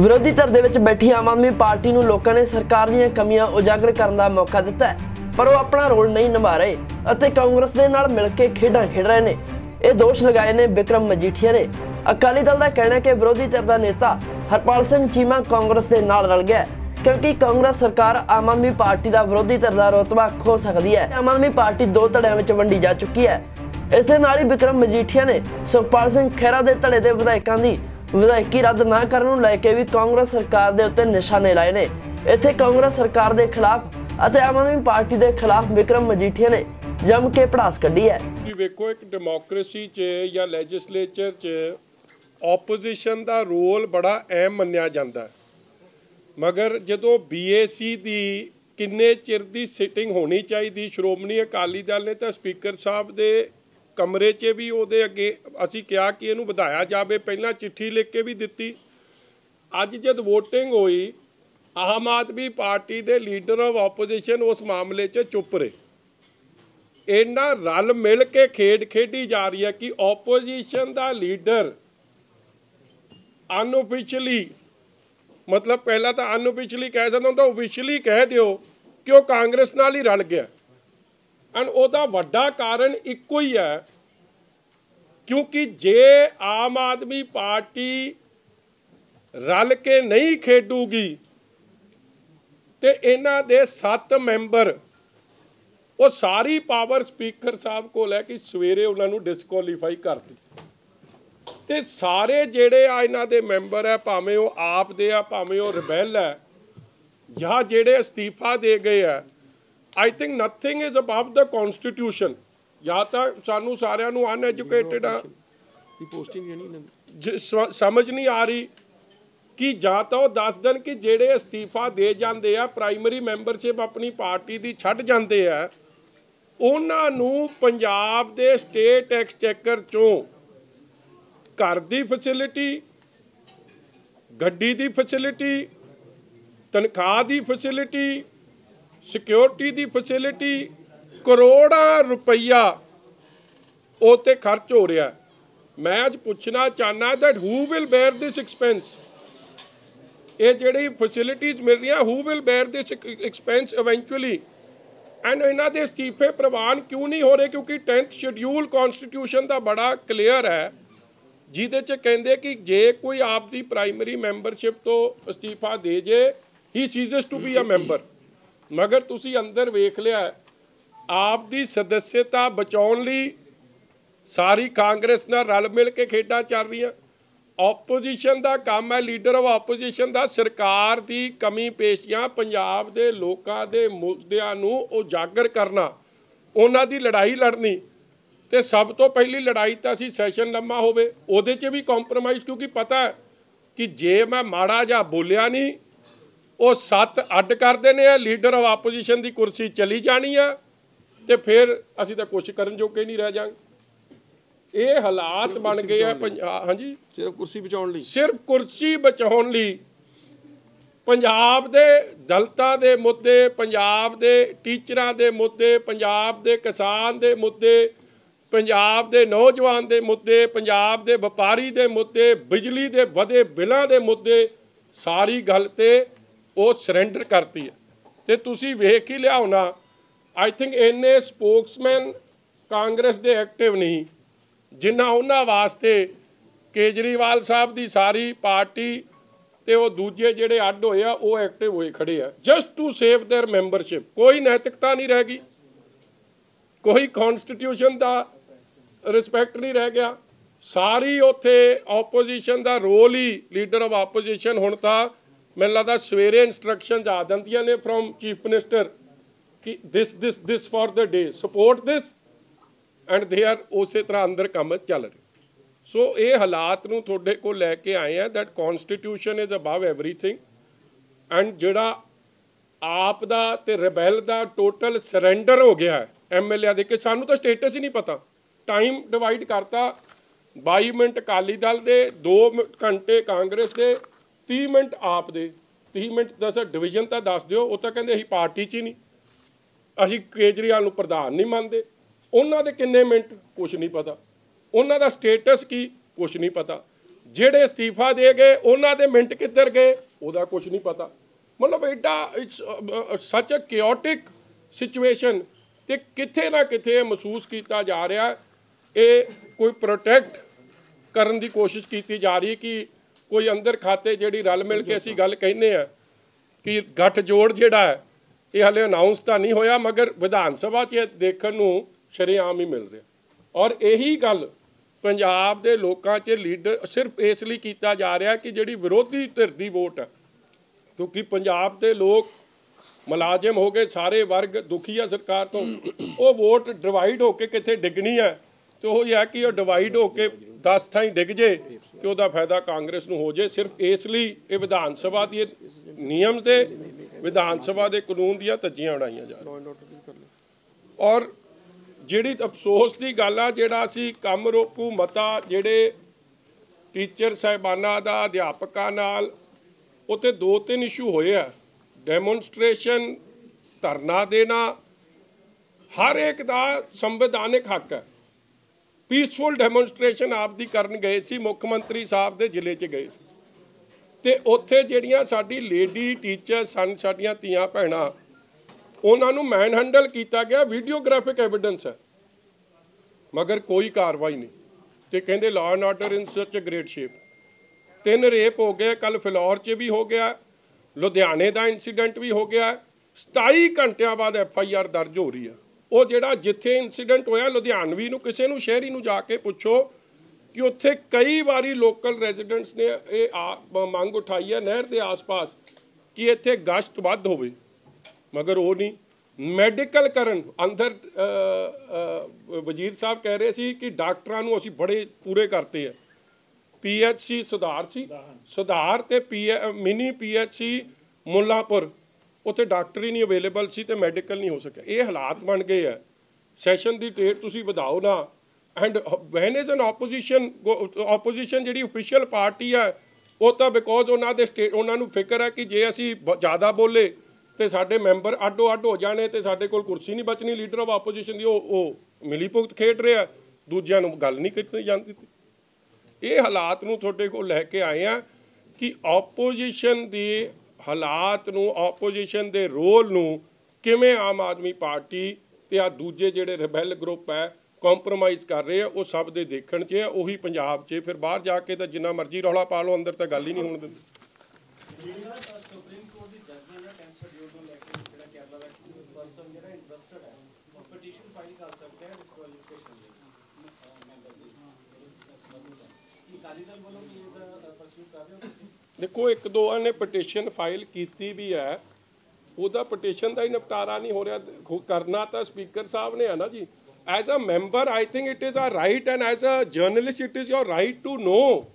ਵਿਰੋਧੀ ਧਿਰ ਦੇ ਵਿੱਚ ਬੈਠੀ ਆਮ ਆਦਮੀ ਪਾਰਟੀ ਨੂੰ ਲੋਕਾਂ ਨੇ ਸਰਕਾਰ ਦੀਆਂ ਕਮੀਆਂ ਉਜਾਗਰ ਕਰਨ ਦਾ ਮੌਕਾ ਦਿੱਤਾ ਪਰ ਉਹ ਆਪਣਾ ਰੋਲ ਨਹੀਂ ਨਿਭਾ ਰਹੇ ਅਤੇ ਕਾਂਗਰਸ ਦੇ ਨਾਲ ਮਿਲ ਕੇ ਖੇਡਾਂ ਖੇਡ ਰਹੇ ਨੇ। ਇਹ ਦੋਸ਼ ਲਗਾਏ ਨੇ ਵਿਕਰਮ ਮਜੀਠੀਆ ਨੇ। ਅਕਾਲੀ ਦਲ ਦਾ ਕਹਿਣਾ ਹੈ ਕਿ ਵਿਰੋਧੀ ਧਿਰ ਦਾ ਨੇਤਾ ਹਰਪਾਲ ਸਿੰਘ ਚੀਮਾ ਕਾਂਗਰਸ ਦੇ ਨਾਲ ਰਲ ਗਿਆ ਕਿਉਂਕਿ ਕਾਂਗਰਸ ਸਰਕਾਰ ਆਮ ਆਦਮੀ ਪਾਰਟੀ ਦਾ ਵਿਰੋਧੀ ਧਿਰ ਦਾ ਰੁਤਬਾ ਖੋ ਸਕਦੀ ਹੈ। ਆਮ ਆਦਮੀ ਪਾਰਟੀ ਦੋ ਧੜਿਆਂ ਵਿੱਚ ਵੰਡੀ ਜਾ ਚੁੱਕੀ ਹੈ। ਇਸ ਦੇ ਨਾਲ ਹੀ ਵਿਕਰਮ ਮਜੀਠੀਆ ਨੇ ਸੁਖਪਾਲ ਸਿੰਘ ਖਹਿਰਾ ਦੇ ਧੜੇ ਦੇ ਵਿਧਾਇਕਾਂ ਦੀ ਵਿਧਾਇਕੀ ਰੱਦ ਨਾ ਕਰਨ ਨੂੰ ਲੈ ਕੇ ਵੀ ਕਾਂਗਰਸ ਸਰਕਾਰ ਦੇ ਉੱਤੇ ਨਿਸ਼ਾਨੇ ਲਾਏ ਨੇ। ਇੱਥੇ ਕਾਂਗਰਸ ਸਰਕਾਰ ਦੇ ਖਿਲਾਫ ਅਤੇ ਆਮ ਆਦਮੀ ਪਾਰਟੀ ਦੇ ਖਿਲਾਫ ਵਿਕਰਮ ਮਜੀਠੀਆ ਨੇ ਜੰਮ ਕੇ ਪੜਾਸ ਕੱਢੀ ਹੈ। ਕਿ ਵੇਖੋ, ਇੱਕ ਡੈਮੋਕ੍ਰੇਸੀ 'ਚ ਜਾਂ ਲੈਜਿਸਲੇਚਰ 'ਚ ਆਪੋਜੀਸ਼ਨ ਦਾ ਰੋਲ ਬੜਾ ਅਹਿਮ ਮੰਨਿਆ ਜਾਂਦਾ ਮਗਰ ਜਦੋਂ ਬੀਏਸੀ ਦੀ ਕਿੰਨੇ ਚਿਰ ਦੀ ਸਿਟਿੰਗ ਹੋਣੀ ਚਾਹੀਦੀ, ਸ਼੍ਰੋਮਣੀ ਅਕਾਲੀ ਦਲ ਨੇ ਤਾਂ ਸਪੀਕਰ ਸਾਹਿਬ ਦੇ ਕਮਰੇ 'ਚ ਵੀ ਉਹਦੇ ਅੱਗੇ ਅਸੀਂ ਕਿਹਾ ਕਿ ਇਹਨੂੰ ਵਧਾਇਆ ਜਾਵੇ, ਪਹਿਲਾਂ ਚਿੱਠੀ ਲਿਖ ਕੇ ਵੀ ਦਿੱਤੀ। ਅੱਜ ਜਦ VOTING ਹੋਈ, ਆਮ ਆਦਮੀ ਪਾਰਟੀ ਦੇ ਲੀਡਰ ਆਫ ਆਪੋਜੀਸ਼ਨ ਉਸ ਮਾਮਲੇ 'ਚ ਚੁੱਪ ਰਹੇ। ਇਹਨਾਂ ਰਲ ਮਿਲ ਕੇ ਖੇਡ ਖੇਡੀ ਜਾ ਰਹੀ ਹੈ ਕਿ ਆਪੋਜੀਸ਼ਨ ਦਾ ਲੀਡਰ ਅਨਆਫੀਸ਼ੀਅਲੀ ਮਤਲਬ ਪਹਿਲਾਂ ਤਾਂ ਅਨਆਫੀਸ਼ੀਅਲੀ ਕਹਿ ਸਕਦਾ ਹੁੰਦਾ ਆਫੀਸ਼ੀਅਲੀ ਕਹਿ ਦਿਓ ਕਿ ਉਹ ਕਾਂਗਰਸ ਨਾਲ ਹੀ ਰਲ ਗਿਆ। ਐਂਡ ਉਹਦਾ ਵੱਡਾ ਕਾਰਨ ਇੱਕੋ ਹੀ ਹੈ, ਕਿਉਂਕਿ ਜੇ ਆਮ ਆਦਮੀ ਪਾਰਟੀ ਰਲ ਕੇ ਨਹੀਂ ਖੇਡੂਗੀ, ਤੇ ਇਹਨਾਂ ਦੇ 7 ਮੈਂਬਰ, ਉਹ ਸਾਰੀ ਪਾਵਰ ਸਪੀਕਰ ਸਾਹਿਬ ਕੋਲ ਹੈ ਕਿ ਸਵੇਰੇ ਉਹਨਾਂ ਨੂੰ ਡਿਸਕੁਆਲੀਫਾਈ ਕਰ ਦਿੱਤੀ ਤੇ ਸਾਰੇ ਜਿਹੜੇ ਆ ਇਹਨਾਂ ਦੇ ਮੈਂਬਰ ਹੈ, ਭਾਵੇਂ ਉਹ ਆਪ ਦੇ ਆ, ਭਾਵੇਂ ਉਹ ਰਿਬੈਲ ਹੈ, ਜਾਂ ਜਿਹੜੇ ਅਸਤੀਫਾ ਦੇ ਗਏ ਆ I think nothing is above the constitution ਜਾਂ ਤਾਂ ਸਾਨੂੰ ਸਾਰਿਆਂ ਨੂੰ ਅਨਐਜੂਕੇਟਿਡ ਆ ਸਮਝ ਨਹੀਂ ਆ ਰਹੀ ਕਿ ਜਾਂ ਤਾਂ ਉਹ ਦੱਸ ਦੇਣ ਕਿ ਜਿਹੜੇ ਅਸਤੀਫਾ ਦੇ ਜਾਂਦੇ ਆ ਪ੍ਰਾਇਮਰੀ ਮੈਂਬਰਸ਼ਿਪ ਆਪਣੀ ਪਾਰਟੀ ਦੀ ਛੱਡ ਜਾਂਦੇ ਆ ਉਹਨਾਂ ਨੂੰ ਪੰਜਾਬ ਦੇ ਸਟੇਟ ਐਕਸਚੇਕਰ ਚੋਂ ਘਰ ਦੀ ਫੈਸਿਲਿਟੀ ਗੱਡੀ ਦੀ ਫੈਸਿਲਿਟੀ ਤਨਖਾਹ ਦੀ ਫੈਸਿਲਿਟੀ ਸਿਕਿਉਰਿਟੀ ਦੀ ਫੈਸਿਲਿਟੀ ਕਰੋੜਾਂ ਰੁਪਈਆ ਉਹ ਤੇ ਖਰਚ ਹੋ ਰਿਹਾ ਮੈਂ ਅੱਜ ਪੁੱਛਣਾ ਚਾਹਨਾ that who will bear this expense ਇਹ ਜਿਹੜੀ ਫੈਸਿਲਿਟੀਜ਼ ਮਿਲ ਰਹੀਆਂ who will bear this expense eventually and ਇਹਨਾਂ ਦੇ ਅਸਤੀਫੇ ਪ੍ਰਵਾਨ ਕਿਉਂ ਨਹੀਂ ਹੋ ਰਹੇ? ਕਿਉਂਕਿ 10th ਸ਼ਡਿਊਲ ਕਨਸਟੀਟਿਊਸ਼ਨ ਦਾ ਬੜਾ ਕਲੀਅਰ ਹੈ। ਜਿਹਦੇ ਚ ਕਹਿੰਦੇ ਕਿ ਜੇ ਕੋਈ ਆਪ ਦੀ ਪ੍ਰਾਇਮਰੀ ਮੈਂਬਰਸ਼ਿਪ ਤੋਂ ਅਸਤੀਫਾ ਦੇ ਜੇ he ceases to be a member ਮਗਰ ਤੁਸੀਂ ਅੰਦਰ ਵੇਖ ਲਿਆ, ਆਪ ਦੀ ਸਦੱਸਿਅਤਾ ਬਚਾਉਣ ਲਈ ਸਾਰੀ ਕਾਂਗਰਸ ਨਾਲ ਰਲ ਮਿਲ ਕੇ ਖੇਡਾਂ ਚੱਲ ਰਹੀਆਂ। ਆਪੋਜੀਸ਼ਨ ਦਾ ਕੰਮ ਹੈ ਲੀਡਰ ਆਫ ਆਪੋਜੀਸ਼ਨ ਦਾ, ਸਰਕਾਰ ਦੀ ਕਮੀ ਪੇਸ਼ੀਆਂ ਪੰਜਾਬ ਦੇ ਲੋਕਾਂ ਦੇ ਮੁੱਦਿਆਂ ਨੂੰ ਉਜਾਗਰ ਕਰਨਾ, ਉਹਨਾਂ ਦੀ ਲੜਾਈ ਲੜਨੀ। ਤੇ ਸਭ ਤੋਂ ਪਹਿਲੀ ਲੜਾਈ ਤਾਂ ਸੀ ਸੈਸ਼ਨ ਲੰਮਾ ਹੋਵੇ, ਉਹਦੇ 'ਚ ਵੀ ਕੰਪਰੋਮਾਈਜ਼ ਕਿਉਂਕਿ ਪਤਾ ਕਿ ਜੇ ਮੈਂ ਮਾੜਾ ਜਾਂ ਬੋਲਿਆ ਨਹੀਂ ਉਹ ਸੱਤ ਅੱਡ ਕਰ ਦੇਣੇ ਆ ਲੀਡਰ ਆਫ ਆਪੋਜੀਸ਼ਨ ਦੀ ਕੁਰਸੀ ਚਲੀ ਜਾਣੀ ਆ ਤੇ ਫਿਰ ਅਸੀਂ ਤਾਂ ਕੁਛ ਕਰਨ ਜੋਗੇ ਨਹੀਂ ਰਹਿ ਜਾਾਂਗੇ। ਇਹ ਹਾਲਾਤ ਬਣ ਗਏ ਆ ਹਾਂਜੀ। ਸਿਰਫ ਕੁਰਸੀ ਬਚਾਉਣ ਲਈ। ਸਿਰਫ ਕੁਰਸੀ ਬਚਾਉਣ ਲਈ ਪੰਜਾਬ ਦੇ ਦਲਤਾਂ ਦੇ ਮੁੱਦੇ ਪੰਜਾਬ ਦੇ ਟੀਚਰਾਂ ਦੇ ਮੁੱਦੇ ਪੰਜਾਬ ਦੇ ਕਿਸਾਨ ਦੇ ਮੁੱਦੇ ਪੰਜਾਬ ਦੇ ਨੌਜਵਾਨ ਦੇ ਮੁੱਦੇ ਪੰਜਾਬ ਦੇ ਵਪਾਰੀ ਦੇ ਮੁੱਦੇ ਬਿਜਲੀ ਦੇ ਵਧੇ ਬਿੱਲਾਂ ਦੇ ਮੁੱਦੇ ਸਾਰੀ ਗੱਲ ਤੇ ਉਹ ਸਰੈਂਡਰ ਕਰਤੀ ਹੈ ਤੇ ਤੁਸੀਂ ਵੇਖ ਹੀ ਲਿਆ ਹੋਣਾ ਆਈ ਥਿੰਕ ਇੰਨੇ ਸਪੋਕਸਮੈਨ ਕਾਂਗਰਸ ਦੇ ਐਕਟਿਵ ਨਹੀਂ ਜਿਨ੍ਹਾਂ ਉਹਨਾਂ ਵਾਸਤੇ ਕੇਜਰੀਵਾਲ ਸਾਹਿਬ ਦੀ ਸਾਰੀ ਪਾਰਟੀ ਤੇ ਉਹ ਦੂਜੇ ਜਿਹੜੇ ਅੱਡ ਹੋਏ ਆ ਉਹ ਐਕਟਿਵ ਹੋਏ ਖੜੇ ਆ just to save their membership ਕੋਈ ਨੈਤਿਕਤਾ ਨਹੀਂ ਰਹਿ ਗਈ ਕੋਈ ਕਨਸਟੀਟਿਊਸ਼ਨ ਦਾ ਰਿਸਪੈਕਟ ਨਹੀਂ ਰਹਿ ਗਿਆ ਸਾਰੀ ਉੱਥੇ ਆਪੋਜੀਸ਼ਨ ਦਾ ਰੋਲ ਹੀ ਲੀਡਰ ਆਫ ਆਪੋਜੀਸ਼ਨ ਹੁਣ ਤਾਂ ਮੈਨੂੰ ਲੱਗਦਾ ਸਵੇਰੇ ਇਨਸਟਰਕਸ਼ਨਸ ਆ ਜਾਂਦੀਆਂ ਨੇ ਫਰੋਮ ਚੀਫ ਮਿਨਿਸਟਰ ਕਿ this this this for the day support this and they are ਉਸੇ ਤਰ੍ਹਾਂ ਅੰਦਰ ਕੰਮ ਚੱਲ ਰਿਹਾ। ਸੋ ਇਹ ਹਾਲਾਤ ਨੂੰ ਤੁਹਾਡੇ ਕੋਲ ਲੈ ਕੇ ਆਏ ਆ that constitution is above everything and ਜਿਹੜਾ ਆਪ ਦਾ ਤੇ ਰਿਬੈਲ ਦਾ ਟੋਟਲ ਸਰੈਂਡਰ ਹੋ ਗਿਆ ਹੈ ਐਮਐਲਏ ਦੇ, ਕਿ ਸਾਨੂੰ ਤਾਂ ਸਟੇਟਸ ਹੀ ਨਹੀਂ ਪਤਾ। ਟਾਈਮ ਡਿਵਾਈਡ ਕਰਤਾ 22 ਮਿੰਟ ਅਕਾਲੀ ਦਲ ਦੇ 2 ਘੰਟੇ ਕਾਂਗਰਸ ਦੇ 30 ਮਿੰਟ ਆਪ ਦੇ 30 ਮਿੰਟ ਦੱਸ ਡਿਵੀਜ਼ਨ ਤਾਂ ਦੱਸ ਦਿਓ, ਉਹ ਤਾਂ ਕਹਿੰਦੇ ਅਸੀਂ ਪਾਰਟੀ 'ਚ ਹੀ ਨਹੀਂ। ਅਸੀਂ ਕੇਜਰੀਵਾਲ ਨੂੰ ਪ੍ਰਧਾਨ ਨਹੀਂ ਮੰਨਦੇ। ਉਹਨਾਂ ਦੇ ਕਿੰਨੇ ਮਿੰਟ? ਕੁਝ ਨਹੀਂ ਪਤਾ। ਉਹਨਾਂ ਦਾ ਸਟੇਟਸ ਕੀ? ਕੁਝ ਨਹੀਂ ਪਤਾ। ਜਿਹੜੇ ਅਸਤੀਫਾ ਦੇ ਗਏ, ਉਹਨਾਂ ਦੇ ਮਿੰਟ ਕਿੱਧਰ ਗਏ? ਉਹਦਾ ਕੁਝ ਨਹੀਂ ਪਤਾ। ਮਤਲਬ ਐਡਾ ਇਟਸ ਸੱਚ ਅ ਕਿਓਟਿਕ ਸਿਚੁਏਸ਼ਨ ਤੇ ਕਿੱਥੇ ਨਾ ਕਿੱਥੇ ਮਹਿਸੂਸ ਕੀਤਾ ਜਾ ਰਿਹਾ। ਇਹ ਕੋਈ ਪ੍ਰੋਟੈਕਟ ਕਰਨ ਦੀ ਕੋਸ਼ਿਸ਼ ਕੀਤੀ ਜਾ ਰਹੀ ਕਿ ਕੋਈ ਅੰਦਰ ਖਾਤੇ ਜਿਹੜੀ ਰਲ ਮਿਲ ਕੇ ਅਸੀਂ ਗੱਲ ਕਹਿੰਦੇ ਆ ਕਿ ਗੱਠ ਜੋੜ ਜਿਹੜਾ ਹੈ ਇਹ ਹਲੇ ਅਨਾਉਂਸ ਤਾਂ ਨਹੀਂ ਹੋਇਆ ਮਗਰ ਵਿਧਾਨ ਸਭਾ 'ਚ ਇਹ ਦੇਖਣ ਨੂੰ ਸ਼ਰੇਆਮ ਹੀ ਮਿਲ ਰਿਹਾ। ਔਰ ਇਹੀ ਗੱਲ ਪੰਜਾਬ ਦੇ ਲੋਕਾਂ 'ਚ ਲੀਡਰ ਸਿਰਫ ਇਸ ਲਈ ਕੀਤਾ ਜਾ ਰਿਹਾ ਕਿ ਜਿਹੜੀ ਵਿਰੋਧੀ ਧਿਰ ਦੀ ਵੋਟ ਹੈ ਕਿਉਂਕਿ ਪੰਜਾਬ ਦੇ ਲੋਕ ਮੁਲਾਜ਼ਮ ਹੋ ਗਏ ਸਾਰੇ ਵਰਗ ਦੁਖੀ ਆ ਸਰਕਾਰ ਤੋਂ ਉਹ ਵੋਟ ਡਿਵਾਈਡ ਹੋ ਕੇ ਕਿੱਥੇ ਡਿੱਗਣੀ ਹੈ ਤੇ ਉਹ ਇਹ ਹੈ ਕਿ ਉਹ ਡਿਵਾਈਡ ਹੋ ਕੇ 10 ਥਾਈਂ ਡਿੱਗ ਜੇ ਕਿ ਉਹਦਾ ਫਾਇਦਾ ਕਾਂਗਰਸ ਨੂੰ ਹੋ ਜੇ, ਸਿਰਫ ਇਸ ਲਈ ਇਹ ਵਿਧਾਨ ਸਭਾ ਦੀ ਨਿਯਮ ਤੇ ਵਿਧਾਨ ਸਭਾ ਦੇ ਕਾਨੂੰਨ ਦੀਆਂ ਧੱਜੀਆਂ ਉਡਾਈਆਂ ਜਾ ਰਹੀਆਂ। ਔਰ ਜਿਹੜੀ ਅਫਸੋਸ ਦੀ ਗੱਲ ਆ, ਜਿਹੜਾ ਅਸੀਂ ਕੰਮ ਰੋਕੂ ਮਤਾ, ਜਿਹੜੇ ਟੀਚਰ ਸਾਹਿਬਾਨਾਂ ਦਾ, ਅਧਿਆਪਕਾਂ ਨਾਲ ਉੱਤੇ ਦੋ ਤਿੰਨ ਇਸ਼ੂ ਹੋਏ ਆ। ਡੈਮੋਨਸਟ੍ਰੇਸ਼ਨ ਧਰਨਾ ਦੇਣਾ, ਹਰ ਇੱਕ ਦਾ ਸੰਵਿਧਾਨਿਕ ਹੱਕ ਹੈ। ਪੀਸਫੁਲ ਡੈਮੋਨਸਟ੍ਰੇਸ਼ਨ ਆਪ ਦੀ ਕਰਨ ਗਏ ਸੀ, ਮੁੱਖ ਮੰਤਰੀ ਸਾਹਿਬ ਦੇ ਜ਼ਿਲ੍ਹੇ 'ਚ ਗਏ ਸੀ। ਤੇ ਉੱਥੇ ਜਿਹੜੀਆਂ ਸਾਡੀ ਲੇਡੀ ਟੀਚਰ ਸਨ, ਸਾਡੀਆਂ ਧੀਆਂ, ਭੈਣਾਂ, ਉਹਨਾਂ ਨੂੰ ਮੈਨ ਹੈਂਡਲ ਕੀਤਾ ਗਿਆ ਵੀਡੀਓਗ੍ਰਾਫਿਕ ਐਵੀਡੈਂਸ ਹੈ। ਮਗਰ ਕੋਈ ਕਾਰਵਾਈ ਨਹੀਂ। ਤੇ ਕਹਿੰਦੇ ਲਾਅ ਐਂਡ ਆਰਡਰ ਇਨ ਸੱਚ ਗ੍ਰੇਟ ਸ਼ੇਪ ਤਿੰਨ ਰੇਪ ਹੋ ਗਏ ਕੱਲ ਫਿਲੌਰ 'ਚ ਵੀ ਹੋ ਗਿਆ, ਲੁਧਿਆਣੇ ਦਾ ਇਨਸੀਡੈਂਟ ਵੀ ਹੋ ਗਿਆ। 27 ਘੰਟਿਆਂ ਬਾਅਦ ਐਫ ਆਈ ਆਰ ਦਰਜ ਹੋ ਰਹੀ ਹੈ। ਉਹ ਜਿਹੜਾ ਜਿੱਥੇ ਇਨਸੀਡੈਂਟ ਹੋਇਆ ਲੁਧਿਆਣਵੀ ਨੂੰ ਕਿਸੇ ਨੂੰ ਸ਼ਹਿਰੀ ਨੂੰ ਜਾ ਕੇ ਪੁੱਛੋ ਕਿ ਉੱਥੇ ਕਈ ਵਾਰੀ ਲੋਕਲ ਰੈਜ਼ੀਡੈਂਟਸ ਨੇ ਇਹ ਮੰਗ ਉਠਾਈ ਹੈ ਨਹਿਰ ਦੇ ਆਸ-ਪਾਸ ਕਿ ਇੱਥੇ ਗਸ਼ਤ ਵੱਧ ਹੋਵੇ। ਮਗਰ ਉਹ ਨਹੀਂ। ਮੈਡੀਕਲ ਕਰਨ ਅੰਦਰ ਵਜ਼ੀਰ ਸਾਹਿਬ ਕਹਿ ਰਹੇ ਸੀ ਕਿ ਡਾਕਟਰਾਂ ਨੂੰ ਅਸੀਂ ਬੜੇ ਪੂਰੇ ਕਰਤੇ ਆ। ਪੀਐਚਸੀ ਸੁਧਾਰ ਸੀ। ਸੁਧਾਰ। ਤੇ ਪੀ ਮਿਨੀ ਪੀਐਚਸੀ ਮੁੱਲਾਂਪੁਰ। ਉੱਥੇ ਡਾਕਟਰ ਹੀ ਨਹੀਂ ਅਵੇਲੇਬਲ ਸੀ ਤੇ ਮੈਡੀਕਲ ਨਹੀਂ ਹੋ ਸਕਿਆ। ਇਹ ਹਾਲਾਤ ਬਣ ਗਏ ਆ। ਸੈਸ਼ਨ ਦੀ ਡੇਟ ਤੁਸੀਂ ਵਧਾਓ ਨਾ। And when is an opposition opposition ਜਿਹੜੀ ਅਫੀਸ਼ੀਅਲ ਪਾਰਟੀ ਹੈ ਉਹ ਤਾਂ ਬਿਕੋਜ਼ ਉਹਨਾਂ ਦੇ ਸਟੇਟ ਉਹਨਾਂ ਨੂੰ ਫਿਕਰ ਹੈ ਕਿ ਜੇ ਅਸੀਂ ਬ- ਜ਼ਿਆਦਾ ਬੋਲੇ ਤੇ ਸਾਡੇ ਮੈਂਬਰ ਅੱਡੋ ਅੱਡ ਹੋ ਜਾਣੇ ਤੇ ਸਾਡੇ ਕੋਲ ਕੁਰਸੀ ਨਹੀਂ ਬਚਣੀ ਲੀਡਰ ਆਫ ਆਪੋਜੀਸ਼ਨ ਦੀ, ਉਹ ਉਹ ਮਿਲੀ ਭੁਗਤ ਖੇਡ ਰਿਹਾ। ਦੂਜਿਆਂ ਨੂੰ ਗੱਲ ਨਹੀਂ ਕੀਤੀ ਜਾਂਦੀ ਇਹ ਹਾਲਾਤ ਨੂੰ ਤੁਹਾਡੇ ਕੋਲ ਲੈ ਕੇ ਆਏ ਆ ਕਿ ਆਪੋਜੀਸ਼ਨ ਦੀ ਹਾਲਾਤ ਨੂੰ ਆਪੋਜੀਸ਼ਨ ਦੇ ਰੋਲ ਨੂੰ ਕਿਵੇਂ ਆਮ ਆਦਮੀ ਪਾਰਟੀ ਤੇ ਆ ਦੂਜੇ ਜਿਹੜੇ ਰਿਬੈਲ ਗਰੁੱਪ ਹੈ ਕੰਪਰੋਮਾਈਜ਼ ਕਰ ਰਹੇ ਆ ਉਹ ਸਭ ਦੇ ਦੇਖਣ 'ਚ ਹੈ ਉਹੀ ਪੰਜਾਬ 'ਚ ਫਿਰ ਬਾਹਰ ਜਾ ਕੇ ਤਾਂ ਜਿੰਨਾ ਮਰਜ਼ੀ ਰੌਲਾ ਪਾ ਲਓ ਅੰਦਰ ਤਾਂ ਗੱਲ ਹੀ ਨਹੀਂ ਹੋਣ ਦਿੰਦੇ ਅਕਾਲੀ ਦਲ ਵੱਲੋਂ ਵੀ ਇਹਦਾ ਪਰਸੂ ਦੇਖੋ, ਇੱਕ ਦੋਆਂ ਨੇ ਪਟੀਸ਼ਨ ਫਾਈਲ ਕੀਤੀ ਵੀ ਹੈ। ਉਹਦਾ ਪਟੀਸ਼ਨ ਦਾ ਹੀ ਨਿਪਟਾਰਾ ਨਹੀਂ ਹੋ ਰਿਹਾ। ਕਰਨਾ ਤਾਂ ਸਪੀਕਰ ਸਾਹਿਬ ਨੇ ਹੈ ਨਾ ਜੀ। As a member I think it is a right and as a journalist it is your right to know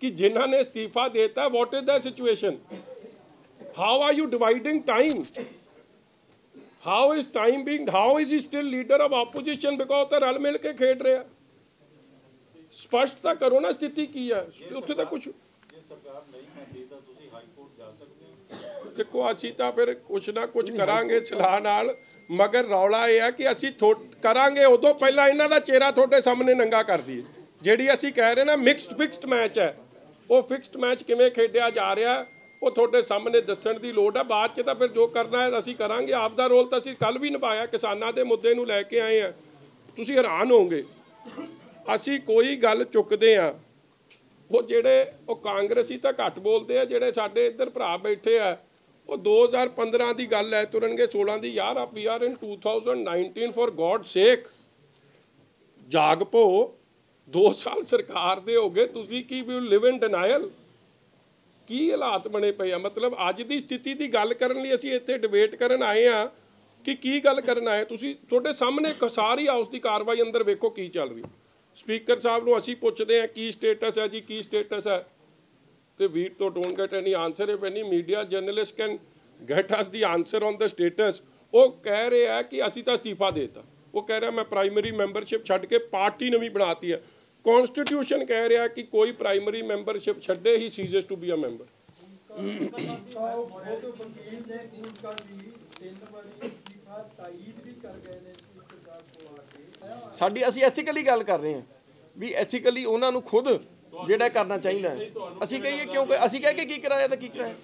ਕਿ ਜਿਨ੍ਹਾਂ ਨੇ ਅਸਤੀਫਾ ਦਿੱਤਾ what is the situation how are you dividing time how is time being how is he still leader of opposition because ਤਾਂ ਰਲ ਮਿਲ ਕੇ ਖੇਡ ਰਿਹਾ। ਸਪਸ਼ਟ ਤਾਂ ਕਰੋ ਨਾ ਸਥਿਤੀ ਕੀ ਹੈ ਉੱਥੇ ਤਾਂ ਕੁਝ ਦੇਖੋ ਅਸੀਂ ਤਾਂ ਫਿਰ ਕੁਛ ਨਾ ਕੁਛ ਕਰਾਂਗੇ ਸਲਾਹ ਨਾਲ। ਮਗਰ ਰੌਲਾ ਇਹ ਹੈ ਕਿ ਅਸੀਂ ਕਰਾਂਗੇ ਉਦੋਂ ਪਹਿਲਾਂ ਇਹਨਾਂ ਦਾ ਚਿਹਰਾ ਤੁਹਾਡੇ ਸਾਹਮਣੇ ਨੰਗਾ ਕਰ ਦਈਏ। ਜਿਹੜੀ ਅਸੀਂ ਕਹਿ ਰਹੇ ਨਾ ਮਿਕਸਡ ਫਿਕਸਡ ਮੈਚ ਹੈ। ਉਹ ਫਿਕਸਡ ਮੈਚ ਕਿਵੇਂ ਖੇਡਿਆ ਜਾ ਰਿਹਾ ਉਹ ਤੁਹਾਡੇ ਸਾਹਮਣੇ ਦੱਸਣ ਦੀ ਲੋੜ ਹੈ ਬਾਅਦ ਚ ਤਾਂ ਫਿਰ ਜੋ ਕਰਨਾ ਹੈ ਅਸੀਂ ਕਰਾਂਗੇ। ਆਪ ਦਾ ਰੋਲ ਤਾਂ ਅਸੀਂ ਕੱਲ ਵੀ ਨਿਭਾਇਆ ਕਿਸਾਨਾਂ ਦੇ ਮੁੱਦੇ ਨੂੰ ਲੈ ਕੇ ਆਏ ਆ। ਤੁਸੀਂ ਹੈਰਾਨ ਹੋਵੋਗੇ। ਅਸੀਂ ਕੋਈ ਗੱਲ ਚੁੱਕਦੇ ਆ ਉਹ ਜਿਹੜੇ ਉਹ ਕਾਂਗਰਸੀ ਤਾਂ ਘੱਟ ਬੋਲਦੇ ਆ, ਜਿਹੜੇ ਸਾਡੇ ਇੱਧਰ ਭਰਾ ਬੈਠੇ ਆ, ਉਹ 2015 ਦੀ ਗੱਲ ਹੈ ਤੁਰਨਗੇ 16 ਦੀ, ਯਾਰ ਆ we are in 2019 for god sake ਜਾਗ ਪੋ 2 ਸਾਲ ਸਰਕਾਰ ਦੇ ਹੋ ਗਏ, ਤੁਸੀਂ ਕੀ ਵੀ ਲਿਵ ਇਨ ਡਿਨਾਈਲ ਕੀ ਹਾਲਾਤ ਬਣੇ ਪਏ ਆ? ਮਤਲਬ ਅੱਜ ਦੀ ਸਥਿਤੀ ਦੀ ਗੱਲ ਕਰਨ ਲਈ ਅਸੀਂ ਇੱਥੇ ਡਿਬੇਟ ਕਰਨ ਆਏ ਆ, ਕਿ ਕੀ ਗੱਲ ਕਰਨ ਆਏ ਤੁਸੀਂ, ਤੁਹਾਡੇ ਸਾਹਮਣੇ ਸਾਰੀ ਹਾਊਸ ਦੀ ਕਾਰਵਾਈ ਅੰਦਰ ਵੇਖੋ ਕੀ ਚੱਲ ਰਹੀ। ਸਪੀਕਰ ਸਾਹਿਬ ਨੂੰ ਅਸੀਂ ਪੁੱਛਦੇ ਹਾਂ, ਕੀ ਸਟੇਟਸ ਹੈ ਜੀ, ਕੀ ਸਟੇਟਸ ਹੈ? ਤੇ we to don't get any answer if any media journalist can get us the answer on the status. ਉਹ ਕਹਿ ਰਿਹਾ ਕਿ ਅਸੀਂ ਤਾਂ ਅਸਤੀਫਾ ਦੇਤਾ। ਉਹ ਕਹਿ ਰਿਹਾ, ਮੈਂ ਪ੍ਰਾਇਮਰੀ ਮੈਂਬਰਸ਼ਿਪ ਛੱਡ ਕੇ ਪਾਰਟੀ ਨਵੀਂ ਬਣਾਤੀ ਹੈ। ਕਨਸਟੀਟਿਊਸ਼ਨ ਕਹਿ ਰਿਹਾ ਕਿ ਕੋਈ ਪ੍ਰਾਇਮਰੀ ਮੈਂਬਰਸ਼ਿਪ ਛੱਡੇ he ceases to be a member ਉਹ ਵਕੀਲ ਨੇ ਤਿੰਨ ਵਾਰੀ ਅਸਤੀਫਾ ਤਾਇਦ ਵੀ ਕਰ ਗਏ ਨੇ। ਸਾਡੀ ਅਸੀਂ ਐਥੀਕਲੀ ਗੱਲ ਕਰ ਰਹੇ ਹਾਂ ਵੀ ਐਥੀਕਲੀ ਉਹਨਾਂ ਨੂੰ ਖੁਦ ਜਿਹੜਾ ਕਰਨਾ ਚਾਹੀਦਾ ਹੈ। ਅਸੀਂ ਕਹੀਏ ਕਿਉਂਕਿ ਅਸੀਂ ਕਹਿ ਕੇ ਕੀ ਕਰਾਇਆ ਤਾਂ ਕੀ ਕਰਾਇਆ?